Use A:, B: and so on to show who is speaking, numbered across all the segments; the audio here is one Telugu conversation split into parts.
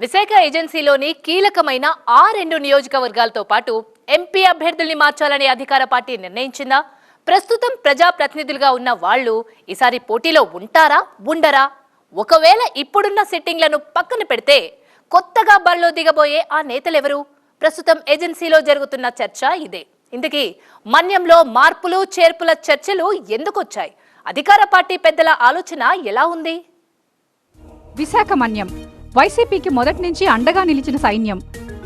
A: విశాఖ ఏజెన్సీలోని కీలకమైన ఆ రెండు నియోజకవర్గాలతో పాటు ఎంపీ అభ్యర్థుల్ని మార్చాలని అధికార పార్టీ నిర్ణయించిందా? ప్రస్తుతం ప్రజాప్రతినిధులుగా ఉన్న వాళ్ళు ఈసారి పోటీలో ఉంటారా ఉండరా? ఒకవేళ ఇప్పుడున్న సిట్టింగ్లను పక్కన పెడితే కొత్తగా బరిలో దిగబోయే ఆ నేతలెవరు? ప్రస్తుతం ఏజెన్సీలో జరుగుతున్న చర్చ ఇదే. ఇందుకీ మన్యంలో మార్పులు చేర్పుల చర్చలు ఎందుకొచ్చాయి? అధికార పార్టీ పెద్దల ఆలోచన ఎలా ఉంది?
B: విశాఖ మన్యం. వైసీపీకి మొదటి నుంచి అండగా నిలిచిన సైన్యం.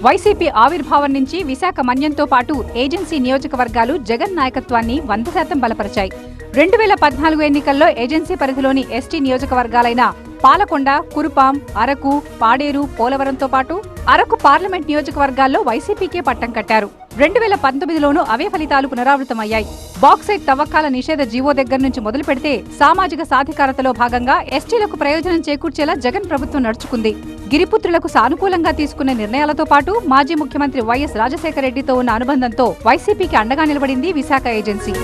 B: వైసీపీ ఆవిర్భావం నుంచి విశాఖ మన్యంతో పాటు ఏజెన్సీ నియోజకవర్గాలు జగన్ నాయకత్వాన్ని వంద శాతం బలపరిచాయి. రెండు వేల పద్నాలుగు ఎన్నికల్లో ఏజెన్సీ పరిధిలోని ఎస్టీ నియోజకవర్గాలైన పాలకొండ కురుపాం అరకు పాడేరు పోలవరంతో పాటు అరకు పార్లమెంట్ నియోజకవర్గాల్లో వైసీపీకే పట్టం కట్టారు. రెండు వేల పంతొమ్మిదిలోనూ అవే ఫలితాలు పునరావృతమయ్యాయి. బాక్సైట్ తవ్వకాల నిషేధ జీవో దగ్గర నుంచి మొదలు పెడితే సామాజిక సాధికారతలో భాగంగా ఎస్టీలకు ప్రయోజనం చేకూర్చేలా జగన్ ప్రభుత్వం నడుచుకుంది. గిరిపుత్రులకు సానుకూలంగా తీసుకున్న నిర్ణయాలతో పాటు మాజీ ముఖ్యమంత్రి వైఎస్ రాజశేఖర రెడ్డితో ఉన్న అనుబంధంతో వైసీపీకి అండగా నిలబడింది విశాఖ ఏజెన్సీ.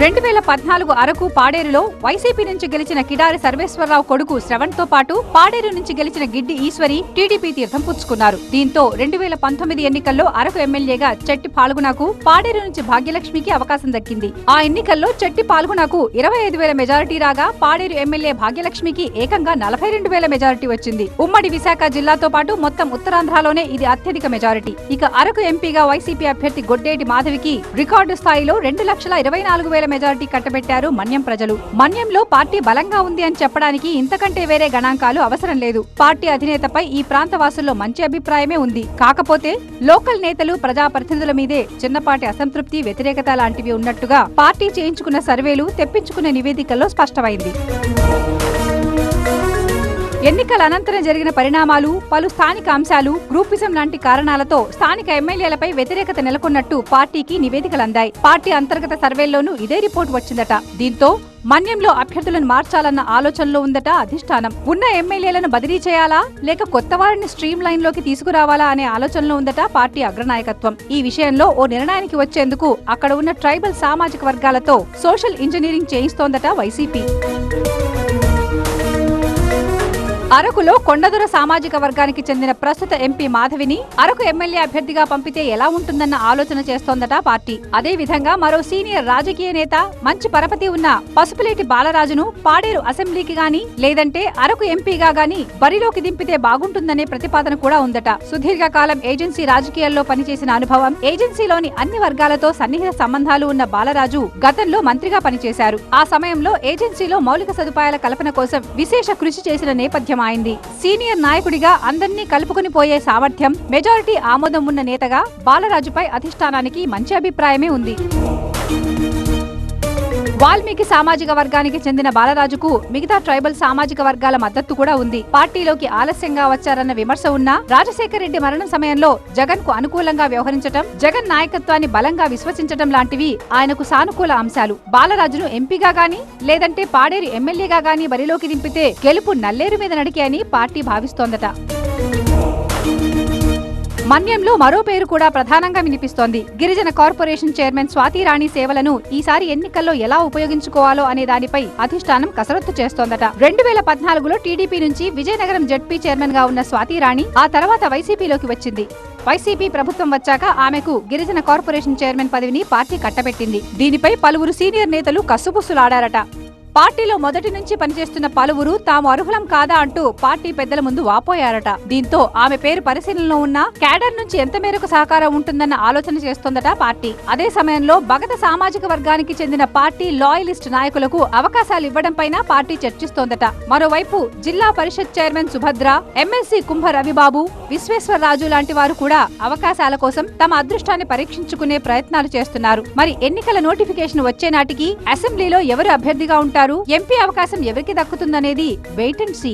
B: రెండు వేల పద్నాలుగు అరకు పాడేరులో వైసీపీ నుంచి గెలిచిన కిడారి సర్వేశ్వరరావు కొడుకు శ్రవణ్తో పాటు పాడేరు నుంచి గెలిచిన గిడ్డి ఈశ్వరి టీడీపీ తీర్థం పుచ్చుకున్నారు. దీంతో రెండు వేల పంతొమ్మిది ఎన్నికల్లో అరకు ఎమ్మెల్యేగా చెట్టి పాల్గొనకు పాడేరు నుంచి భాగ్యలక్ష్మికి అవకాశం దక్కింది. ఆ ఎన్నికల్లో చెట్టి పాల్గొనకు ఇరవై ఐదు వేల మెజారిటీ రాగా పాడేరు ఎమ్మెల్యే భాగ్యలక్ష్మికి ఏకంగా నలభై రెండు వేల మెజారిటీ వచ్చింది. ఉమ్మడి విశాఖ జిల్లాతో పాటు మొత్తం ఉత్తరాంధ్రలోనే ఇది అత్యధిక మెజారిటీ. ఇక అరకు ఎంపీగా వైసీపీ అభ్యర్థి గొడ్డేటి మాధవికి రికార్డు స్థాయిలో రెండు లక్షల ఇరవై నాలుగు వేల మెజారిటీ కట్టబెట్టారు మన్యం ప్రజలు. మన్యంలో పార్టీ బలంగా ఉంది అని చెప్పడానికి ఇంతకంటే వేరే గణాంకాలు అవసరం లేదు. పార్టీ అధినేతపై ఈ ప్రాంత వాసుల్లో మంచి అభిప్రాయమే ఉంది. కాకపోతే లోకల్ నేతలు ప్రజాప్రతినిధుల మీదే చిన్నపాటి అసంతృప్తి వ్యతిరేకత లాంటివి ఉన్నట్టుగా పార్టీ చేయించుకున్న సర్వేలు తెప్పించుకున్న నివేదికల్లో స్పష్టమైంది. ఎన్నికల అనంతరం జరిగిన పరిణామాలు పలు స్థానిక అంశాలు గ్రూపిజం లాంటి కారణాలతో స్థానిక ఎమ్మెల్యేలపై వ్యతిరేకత నెలకొన్నట్టు పార్టీకి నివేదికలు అందాయి పార్టీ అంతర్గత సర్వేల్లోనూ ఇదే రిపోర్ట్ వచ్చిందట. దీంతో మన్యంలో అభ్యర్థులను మార్చాలన్న ఆలోచనలో ఉందట అధిష్టానం. ఉన్న ఎమ్మెల్యేలను బదిలీ చేయాలా? లేక కొత్త వారిని స్ట్రీమ్ లైన్లోకి తీసుకురావాలా అనే ఆలోచనలో ఉందట పార్టీ అగ్రనాయకత్వం. ఈ విషయంలో ఓ నిర్ణయానికి వచ్చేందుకు అక్కడ ఉన్న ట్రైబల్ సామాజిక వర్గాలతో సోషల్ ఇంజనీరింగ్ చేయిస్తోందట వైసీపీ. అరకులో కొండదుర సామాజిక వర్గానికి చెందిన ప్రస్తుత ఎంపీ మాధవిని అరకు ఎమ్మెల్యే అభ్యర్థిగా పంపితే ఎలా ఉంటుందన్న ఆలోచన చేస్తోందట పార్టీ. అదే విధంగా మరో సీనియర్ రాజకీయ నేత మంచి పరపతి ఉన్న పసుపులేటి బాలరాజును పాడేరు అసెంబ్లీకి గాని లేదంటే అరకు ఎంపీగా గాని బరిలోకి దింపితే బాగుంటుందనే ప్రతిపాదన కూడా ఉందట. సుదీర్ఘకాలం ఏజెన్సీ రాజకీయాల్లో పనిచేసిన అనుభవం ఏజెన్సీలోని అన్ని వర్గాలతో సన్నిహిత సంబంధాలు ఉన్న బాలరాజు గతంలో మంత్రిగా పనిచేశారు. ఆ సమయంలో ఏజెన్సీలో మౌలిక సదుపాయాల కల్పన కోసం విశేష కృషి చేసిన నేపథ్యం ఆయనది సీనియర్ నాయకుడిగా అందరినీ కలుపుకుని పోయే సామర్థ్యం మెజారిటీ ఆమోదం ఉన్న నేతగా బాలరాజుపై అధిష్టానానికి మంచి అభిప్రాయమే ఉంది. వాల్మీకి సామాజిక వర్గానికి చెందిన బాలరాజుకు మిగతా ట్రైబల్ సామాజిక వర్గాల మద్దతు కూడా ఉంది. పార్టీలోకి ఆలస్యంగా వచ్చారన్న విమర్శ ఉన్నా రాజశేఖర రెడ్డి మరణం సమయంలో జగన్కు అనుకూలంగా వ్యవహరించటం జగన్ నాయకత్వాన్ని బలంగా విశ్వసించటం లాంటివి ఆయనకు సానుకూల అంశాలు. బాలరాజును ఎంపీగా గాని లేదంటే పాడేరు ఎమ్మెల్యేగా గాని బరిలోకి దింపితే గెలుపు నల్లేరు మీద నడికే అని పార్టీ భావిస్తోందట. మన్యంలో మరో పేరు కూడా ప్రధానంగా వినిపిస్తోంది. గిరిజన కార్పొరేషన్ చైర్మన్ స్వాతి రాణి సేవలను ఈసారి ఎన్నికల్లో ఎలా ఉపయోగించుకోవాలో అనే దానిపై అధిష్టానం కసరత్తు చేస్తోందట. రెండు వేల పద్నాలుగులో టీడీపీ నుంచి విజయనగరం జడ్పీ చైర్మన్గా ఉన్న స్వాతి రాణి ఆ తర్వాత వైసీపీలోకి వచ్చింది. వైసీపీ ప్రభుత్వం వచ్చాక ఆమెకు గిరిజన కార్పొరేషన్ చైర్మన్ పదవిని పార్టీ కట్టబెట్టింది. దీనిపై పలువురు సీనియర్ నేతలు కసుబుసులాడారట. పార్టీలో మొదటి నుంచి పనిచేస్తున్న పలువురు తాము అర్హులం కాదా అంటూ పార్టీ పెద్దల ముందు వాపోయారట. దీంతో ఆమె పేరు పరిశీలనలో ఉన్న క్యాడర్ నుంచి ఎంత మేరకు సహకారం ఉంటుందన్న ఆలోచన చేస్తోందట పార్టీ. అదే సమయంలో భగత సామాజిక వర్గానికి చెందిన పార్టీ లాయలిస్ట్ నాయకులకు అవకాశాలు ఇవ్వడంపైన పార్టీ చర్చిస్తోందట. మరోవైపు జిల్లా పరిషత్ చైర్మన్ సుభద్ర ఎమ్మెల్సీ కుంభ రవిబాబు విశ్వేశ్వరరాజు లాంటి వారు కూడా అవకాశాల కోసం తమ అదృష్టాన్ని పరీక్షించుకునే ప్రయత్నాలు చేస్తున్నారు. మరి ఎన్నికల నోటిఫికేషన్ వచ్చే నాటికి అసెంబ్లీలో ఎవరు అభ్యర్థిగా ఉంటారు? ఎంపీ అవకాశం ఎవరికి దక్కుతుందనేది వెయిట్ అండ్ సీ.